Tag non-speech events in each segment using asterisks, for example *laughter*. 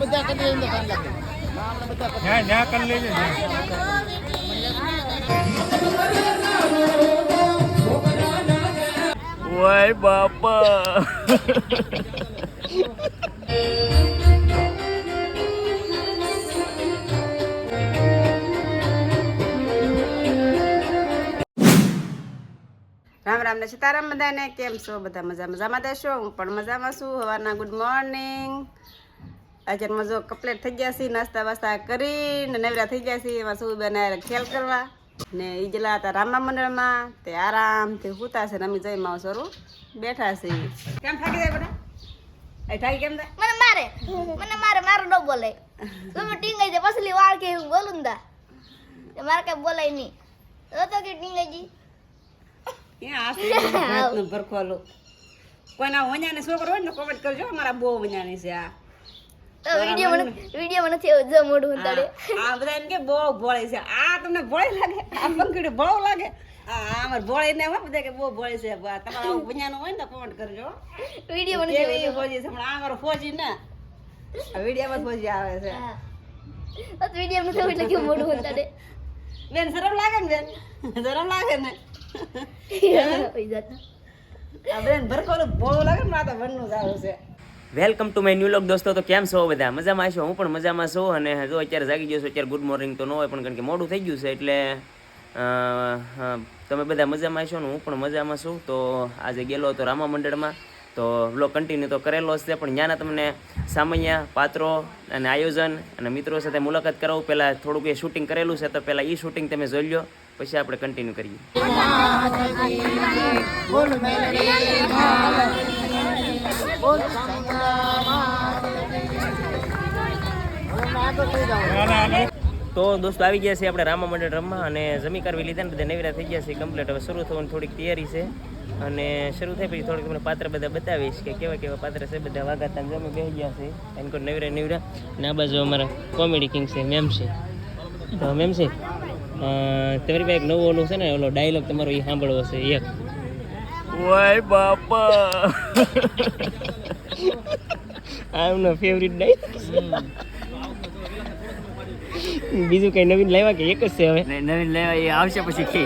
બધા કરી લઈને કાન લાગે આપણે બધા કરી ન્યા ન્યા કરી લેજે ન્યા. બાપા. રામ રામ ને સીતારામ બધાને કેમ છો? બધા મજા મજામાં દેશો હું પણ મજામાં છું. હવારના ગુડ મોર્નિંગ. આજે મજો કમ્પ્લીટ થઈ ગયા છે નાસ્તા વાસ્તા કરીને નવરા થઈ ગયા છે એમાં સુબે બને ખેલ કરવા. ને એ ગયેલા હતા રામા મંડળમાં તે આરામથી સૂતા છે ને અમે જઈ માવ સરું બેઠા છે કેમ થાકી જાય બધા? એ થાકી કેમ થાય? મને મારે મને મારે મારો ન બોલે. તમે ટીંગાઈ જાય પસલી વાળ કે હું બોલું દા મારે કઈ બોલાય નહીં. તો તો કે ટીંગાઈ જી ભરખોલું કોઈના વኛને છોકરો હોય ને કોમેન્ટ કરજો અમારા બહુ વኛની છે આ. તો વિડિયો મને વિડિયો મને થયો જો મોઢું અંતાડે આ બધા એમ કે બહુ ભોળી છે. આ તમને ભોળે લાગે? આ પંખીડું ભોળો લાગે? આ અમાર ભોળી ને હોય બધા કે બહુ ભોળી છે. તમારા બુનિયાનું હોય ને તો કોમેન્ટ કરજો. વિડિયો મને કેવી ફોજી છે? આ અમારો ફોજી ને. આ ફોજી આવે છે. તો વિડિયો મને થયો એટલે કે મોડું અંતાડે બેન શરમ લાગે ને બેન? શરમ લાગે ને? *laughs* આ બેન ભરખોલું ભોળું લાગે ને આ તો વનનું જ આવું છે. Welcome to my new look દોસ્તો, તો કેમ છો બધા? મજામાં છો? હું પણ મજામાં છું અને જો અત્યારે જાગી ગયો છું, અત્યારે ગુડ મોર્નિંગ તો ન હોય, પણ કારણ કે મોડું થઈ ગયું છે એટલે તમે બધા મજામાં છો ને હું પણ મજામાં છું. તો આજે ગયેલો હતો રામા મંડળમાં. તો બ્લોગ કન્ટિન્યુ તો કરેલો છે, પણ ત્યાંના તમને સામાન્ય પાત્રો અને આયોજન અને મિત્રો સાથે મુલાકાત કરાવું. પહેલાં થોડુંક એ શૂટિંગ કરેલું છે, તો પહેલાં એ શૂટિંગ તમે જોઈ લો પછી આપણે કન્ટિન્યુ કરીએ. તો દોસ્તો, આવી ગયા છે આપણે રામા મંડળ રમવા અને જમી કરવી લીધા ને બધા નવીરા થઈ ગયા છે કમ્પ્લીટ હવે શરૂ થવાની થોડીક તૈયારી છે અને શરૂ થાય પછી થોડીક તમને પાત્ર બધા બતાવીશ કે કેવા કેવા પાત્ર છે બધા વાગાતા જમી બેસી ગયા છે. એને કોઈ નવીરા નવીરા અને આ બાજુ અમારા કોમેડી કિંગ છે, મેમ છે. તો મેમ છે તમારી પાસે એક નવો ઓલો છે ને, ઓલો ડાયલોગ તમારો એ સાંભળવો છે, એક. વાય બાપા આ એમનો ફેવરિટ ડાયલોગ બીજું કઈ નવીન લાવ્યા કે એક જ છે હવે? નવીન લાવ્યા એ આવશે પછી કે.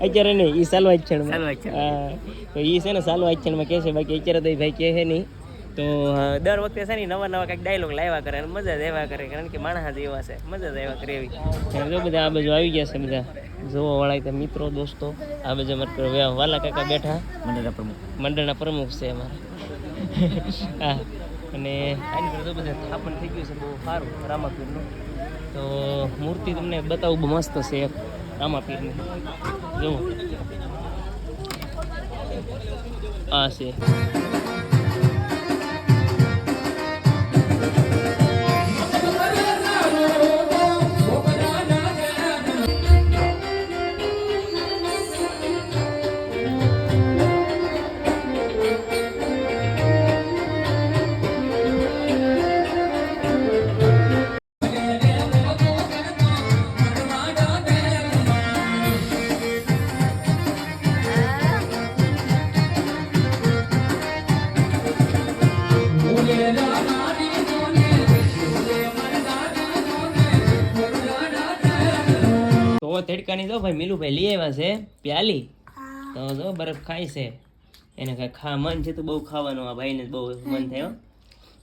અત્યારે નહીં એ સાલવા ઈચ્છણ હા. તો એ છે ને સાલવા ઈચ્છણમાં કે છે બાકી અત્યારે તો ભાઈ કહે છે નહીં. તો દર વખતે છે ને નવા નવા કંઈક ડાયલોગ લાવ્યા કરે અને મજા જ આવ્યા કરે કારણ કે માણસ એવા છે મજા જ આવ્યા કરે એવી. જો બધા આ બાજુ આવી ગયા છે બધા. જોવા વાળા મિત્રો દોસ્તો આ બાજુ અમારે વાલા કાકા બેઠા. મંડળના પ્રમુખ. મંડળના પ્રમુખ છે અમારા. હા અને આની પર જો બધા સ્થાપન થઈ ગયું છે બહુ સારું રામાપીરનું. તો મૂર્તિ તમને બતાવું બહુ મસ્ત છે એક રામાપીરની. જુઓ આ છે. તો તડકાની જો ભાઈ મિલુભાઈ લઈ આવ્યા છે પ્યાલી. તો જો બરફ ખાય છે. એને કાંઈ ખા મન છે તો બહુ ખાવાનું આ ભાઈને બહુ મન થયો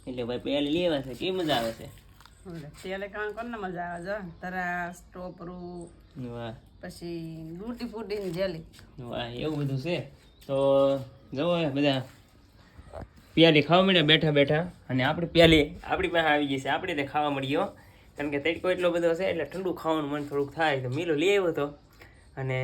એટલે ભાઈ પ્યાલી લઈ આવ્યા છે. કેવી મજા આવે છે? તેલે કામ કોને મજા આવે જો તરાસ ટોપરું વાહ. પછી ડૂટી ફૂટી ને જેલી. વાહ એવું બધું છે? તો જવો બધા પ્યાલી ખાવા મળ્યા બેઠા બેઠા. અને આપણી પ્યાલી આપણી પાસે આવી ગઈ છે. આપણે તે ખાવા મળ્યો કારણ કે તડકો એટલો બધો હશે એટલે ઠંડુ ખાવાનું મન થોડુંક થાય તો મીલો લઈ આવ્યો હતો અને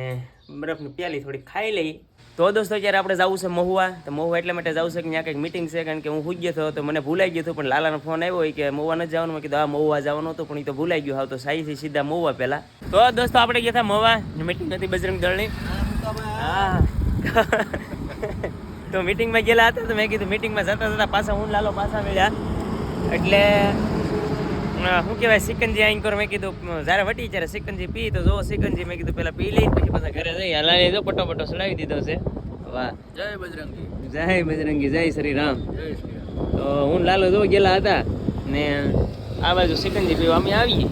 બરફની પ્યાલી થોડી ખાઈ લઈ. તો દોસ્તો જ્યારે આપણે જવું છે મહુવા. તો મહુવા એટલા માટે જવું છે કે ત્યાં કંઈક મિટિંગ છે, કારણ કે હું હુઈ ગયો હતો તો મને ભૂલાઈ ગયું હતું, પણ લાલાનો ફોન આવ્યો કે મહુવા નથી જવાનું મેં કીધું હા મહુવા જવાનું હતું, પણ એ તો ભૂલાઈ ગયું હાવ તો સાઈથી સીધા મહુવા પહેલા. તો દોસ્તો આપણે ગયા હતા મહુવા. મિટિંગ હતી બજરંગ દળની. *laughs* તો મિટિંગમાં ગયેલા હતા તો મેં કીધું મિટિંગમાં જતા જતા પાછા હું લાલો પાછા મળ્યા એટલે શું કહેવાય સિકંજી આઈન કરો મેં કીધું જ્યારે વટી ત્યારે સિકંજી પી તો જો સિકંજી મેં કીધું પેલા પી લઈ પછી પાછા ઘરે જઈ હલાલી જો પટો પટો સડાવી દીધો છે. વાહ. જય બજરંગી. જય બજરંગી જય શ્રી રામ તો હું લાલો જો ગયેલા હતા ને આ બાજુ સિકંજી પીવા અમે આવીએ.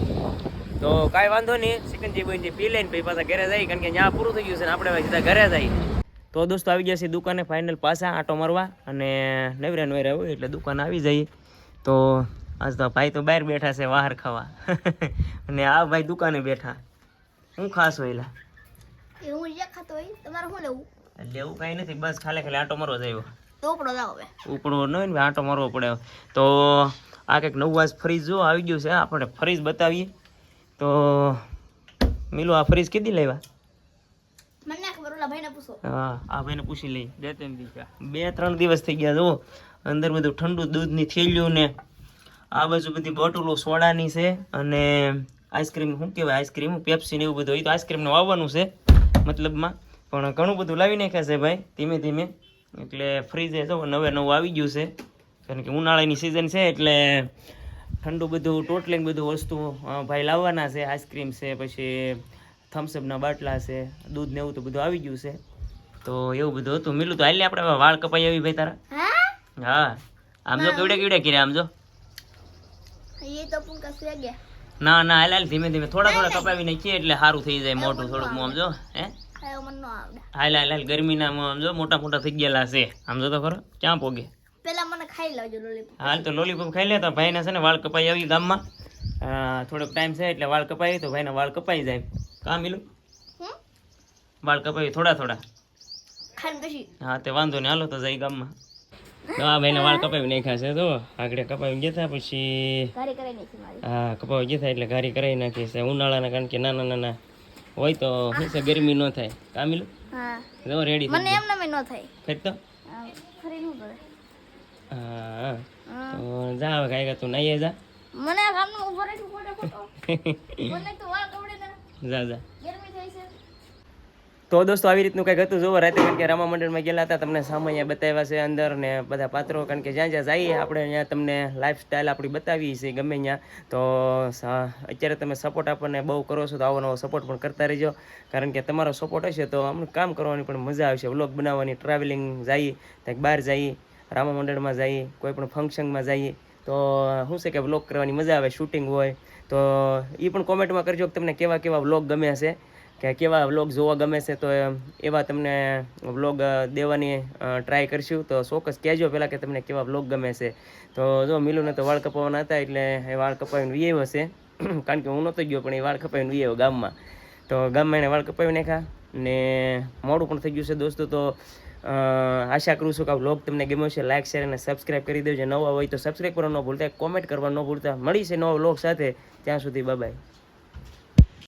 તો કાંઈ વાંધો નહીં સિકંજી બનજી પી લઈને પછી પાછા ઘરે જાય કારણ કે ત્યાં પૂરું થઈ ગયું છે ને આપણે સીધા ઘરે જાય તો દોસ્તો આવી ગયા છે દુકાને ફાઇનલ પાછા આટો મારવા અને નવરા નવરા હોય એટલે દુકાન આવી જઈએ. તો આજ તો ભાઈ તો બહાર બેઠા છે બહાર ખાવા. અને આ ભાઈ દુકાને બેઠા. હું ખાસ હોયલા એ હું જે ખાતો હોય તમારે શું લેવું? લેવું કાંઈ નથી બસ ખાલે ખાલી આટો મારવા જાય ઉપડો જાવ હવે. ઉપડવો ન હોય ને આટો મારવો પડે તો આ કંઈક નવું આજ ફ્રીજ જો આવી ગયું છે આપણે ફ્રીજ બતાવીએ. તો મિલો આ ફ્રીજ કીધી લેવા? હા આ ભાઈને પૂછી લઈ બે ત્રણ દિવસ બે ત્રણ દિવસ થઈ ગયા જો અંદર બધું ઠંડુ દૂધની થેલીઓ ને આ બાજુ બધી બોટલો સોડાની છે અને આઈસ્ક્રીમ શું કહેવાય આઈસ્ક્રીમ પેપ્સી ને એવું બધું એ તો આઈસ્ક્રીમનું આવવાનું છે મતલબમાં. પણ ઘણું બધું લાવી નાખ્યા છે ભાઈ ધીમે ધીમે. એટલે ફ્રીજે જો નવે નવું આવી ગયું છે. કારણ કે ઉનાળાની સિઝન છે એટલે ઠંડુ બધું ટોટલિંગ બધું વસ્તુ ભાઈ લાવવાના છે. આઈસ્ક્રીમ છે પછી થમ્સઅપના બાટલા છે દૂધ ને એવું તો બધું આવી ગયું છે. તો એવું બધું હતું. મિલું તો હાલે આપણે વાળ કપાઈ આવી ભાઈ તારા. હા? હા. આમ જો કેવડે કેવડે કર્યા આમ જો. એ તો પૂંકા સુઈ ના ના હાલ હાલ ધીમે ધીમે. થોડા થોડા કપાવી નાખીએ એટલે સારું થઈ જાય મોટું થોડુંક આમ જો હે? હાલ હાલ હાલ ગરમીના આમ જો મોટા મોટા થઈ ગયેલા છે. આમ જો તો ખરો ક્યાં પોગે? પેલા મને ખાઈ લેજો લોલીપોપ હાલ તો લોલીપોપ ખાઈ લે તો ભાઈને છે ને વાળ કપાઈ આવી ગામમાં. થોડોક ટાઈમ છે એટલે વાળ કપાઈ તો ભાઈના વાળ કપાઈ જાય. કામ મિલું? વાળ કપાઈ થોડા થોડા. હા તે વાંધો નહીં. હાલો તો જાય ગામમાં. તો ભાઈ વાળ કપાવી નાખ્યા છે તો આગળ કપાવી ગયા પછી હા કપાવી ગયા એટલે ઘારી કરાવી નાખી છે. ઉનાળાના કારણ કે નાના નાના હોય તો શું છે ગરમી ન થાય. કામિલું? હા. જો રેડી મને એમ નામે ન થાય. ફેર તો. હા તો જા હવે કાંઈ તું નહીં. જા. મને આ ઊભો રહેવું પડે ખોટો. *laughs* મને તો વાળ કવડે ને. જા જા. ગરમી થઈ છે. તો દોસ્તો, આવી રીતનું કંઈક હતું જોવો રાતે, કારણ કે રામા મંડળમાં ગયેલા હતા, તમને સામે અહીંયા બતાવ્યા છે અંદર ને બધા પાત્રો, કારણ કે જ્યાં જ્યાં જઈએ આપણે અહીંયા તમને લાઈફસ્ટાઈલ આપણી બતાવી છે ગમે ત્યાં. તો અત્યારે તમે સપોર્ટ આપણને બહુ કરો છો, તો આવો નવો સપોર્ટ પણ કરતા રહેજો. કારણ કે તમારો સપોર્ટ હશે તો અમને કામ કરવાની પણ મજા આવશે. વ્લોગ બનાવવાની ટ્રાવેલિંગ જઈએ, ક્યાંક બહાર જઈએ, રામા મંડળમાં જઈએ, કોઈ પણ ફંક્શનમાં જઈએ, તો શું છે કે વ્લોગ કરવાની મજા આવે શૂટિંગ હોય, તો એ પણ કોમેન્ટમાં કરજો કે તમને કેવા કેવા વ્લોગ ગમ્યા છે. કે કેવા વ્લોગ જોવા ગમે છે તો એવા તમને વ્લોગ દેવાની ટ્રાય કરશું. તો ચોક્કસ કહેજો પહેલાં કે તમને કેવા વ્લોગ ગમે છે. તો જો મિલુને તો વાળ કપાવવાના હતા એટલે એ વાળ કપાવીને વીએવ હશે *clears throat* કારણ કે હું નહોતો ગયો, પણ એ વાળ કપાવીને વીએવ ગામમાં. તો ગામમાં એને વાળ કપાવી નાખ્યા ને મોડું પણ થઈ ગયું છે દોસ્તો. તો આશા કરું છું કે આ વ્લોગ તમને ગમ્યો છે લાઇક શેર અને સબસ્ક્રાઇબ કરી દેજો. નવા હોય તો સબસ્ક્રાઇબ કરવાનું ન ભૂલતા. કોમેન્ટ કરવાનું ન ભૂલતા. મળી છે નવા વ્લોગ સાથે. ત્યાં સુધી બાય